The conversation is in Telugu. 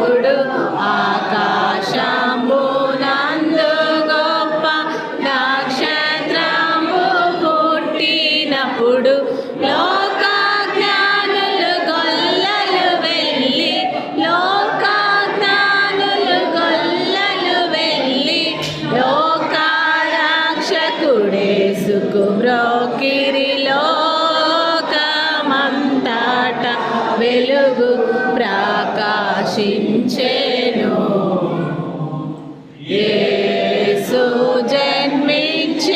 అప్పుడు ఆకాశంబు నందు గొప్ప నక్షత్రము పుట్టినప్పుడు లోక జ్ఞానులు గొల్లలు వెళ్ళి లోక జ్ఞానులు గొల్లలు వెళ్ళి లోక రక్షకుడేసుకు బ్రోకిరిలో వెలుగు ప్రాకాశి జన్మించేను యేసు జన్మించినప్పుడు